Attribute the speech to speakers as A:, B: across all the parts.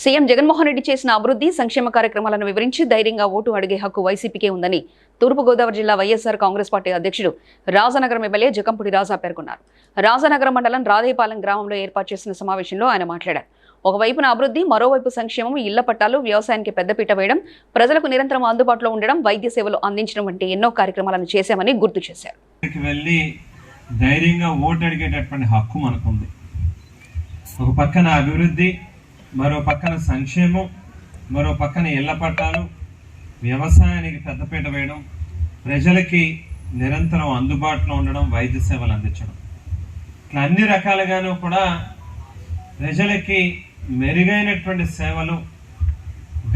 A: CM Jaganmohan Reddy చేసిన అభివృద్ధి సంక్షేమ కార్యక్రమాలను వివరించి ధైర్యంగా ఓటు అడిగే హక్కు వైసీపీకే ఉందని తూర్పుగోదావరి జిల్లా వైఎస్ఆర్ కాంగ్రెస్ పార్టీ అధ్యక్షుడు రాజనగరం ఎమ్మెల్యే జకంపుడి రాజా పేర్కొన్నారు. రాజనగరం మండలం రాధేపాలెం గ్రామంలో ఏర్పాటు చేసిన సమావేశంలో ఆయన మాట్లాడారు. ఒకవైపున అభివృద్ధి మరోవైపు సంక్షేమం ఇళ్ళ పట్టాలు వ్యవసాయానికి పెద్దపీట వేయడం ప్రజలకు నిరంతరం అందుబాటులో ఉండడం వైద్య సేవలు అందించడం వంటి ఎన్నో కార్యక్రమాలను చేశామని గుర్తు చేశారు.
B: ధైర్యంగా ఓటు అడిగేటటువంటి హక్కు మనకుంది. ఒక పక్కన అభివృద్ధి మరో పక్కన సంక్షేమం మరో పక్కన ఇళ్ళ పట్టాలు వ్యవసాయానికి పెద్దపీట వేయడం ప్రజలకి నిరంతరం అందుబాటులో ఉండడం వైద్య సేవలు అందించడం. ఇట్లా అన్ని రకాలుగాను కూడా ప్రజలకి మెరుగైనటువంటి సేవలు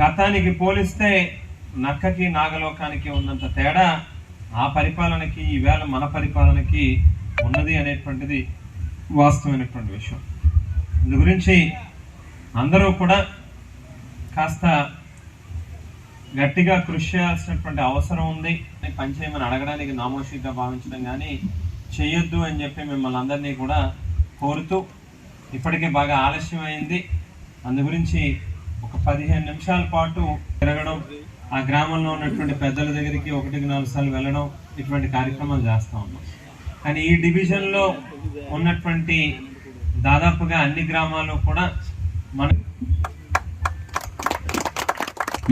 B: గతానికి పోలిస్తే నక్కకి నాగలోకానికి ఉన్నంత తేడా ఆ పరిపాలనకి ఈవేళ మన పరిపాలనకి ఉన్నది అనేటువంటిది వాస్తవమైనటువంటి విషయం. అందు గురించి అందరూ కూడా కాస్త గట్టిగా కృషి చేయాల్సినటువంటి అవసరం ఉంది. పనిచేయమని అడగడానికి నామోషిగా భావించడం కానీ చేయొద్దు అని చెప్పి మిమ్మల్ని అందరినీ కూడా కోరుతూ ఇప్పటికే బాగా ఆలస్యం అయింది అందు గురించి ఒక పదిహేను నిమిషాల పాటు తిరగడం ఆ గ్రామంలో ఉన్నటువంటి పెద్దల దగ్గరికి ఒకటికి నాలుగు సార్లు వెళ్ళడం ఇటువంటి కార్యక్రమాలు చేస్తూ ఉన్నాం. కానీ ఈ డివిజన్లో ఉన్నటువంటి దాదాపుగా అన్ని గ్రామాల్లో కూడా మన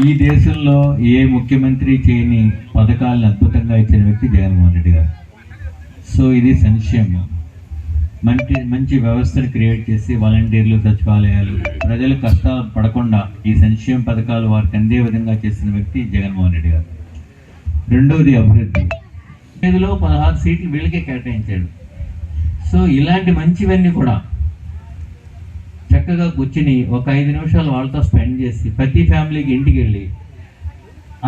C: ఈ దేశంలో ఏ ముఖ్యమంత్రి చేయని పథకాలను అద్భుతంగా ఇచ్చిన వ్యక్తి జగన్మోహన్ రెడ్డి గారు. సో ఇది సంక్షేమం. మంచి మంచి వ్యవస్థను క్రియేట్ చేసి వాలంటీర్లు సచివాలయాలు ప్రజలు కష్టాలు పడకుండా ఈ సంక్షేమ పథకాలు వారికి అందే విధంగా చేసిన వ్యక్తి జగన్మోహన్ రెడ్డి గారు. రెండవది అభివృద్ధి. ఐదులో పదహారు సీట్లు వీళ్ళకే కేటాయించాడు. సో ఇలాంటి మంచివన్నీ కూడా చక్కగా కూర్చుని ఒక ఐదు నిమిషాలు వాళ్ళతో స్పెండ్ చేసి ప్రతి ఫ్యామిలీకి ఇంటికి వెళ్ళి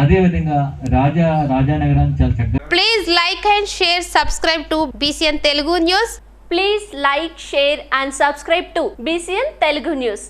C: అదేవిధంగా రాజా రాజానగరాన్ని చాలా చక్కగా
D: please like and share subscribe to BCN Telugu news
E: please like share and subscribe to BCN Telugu news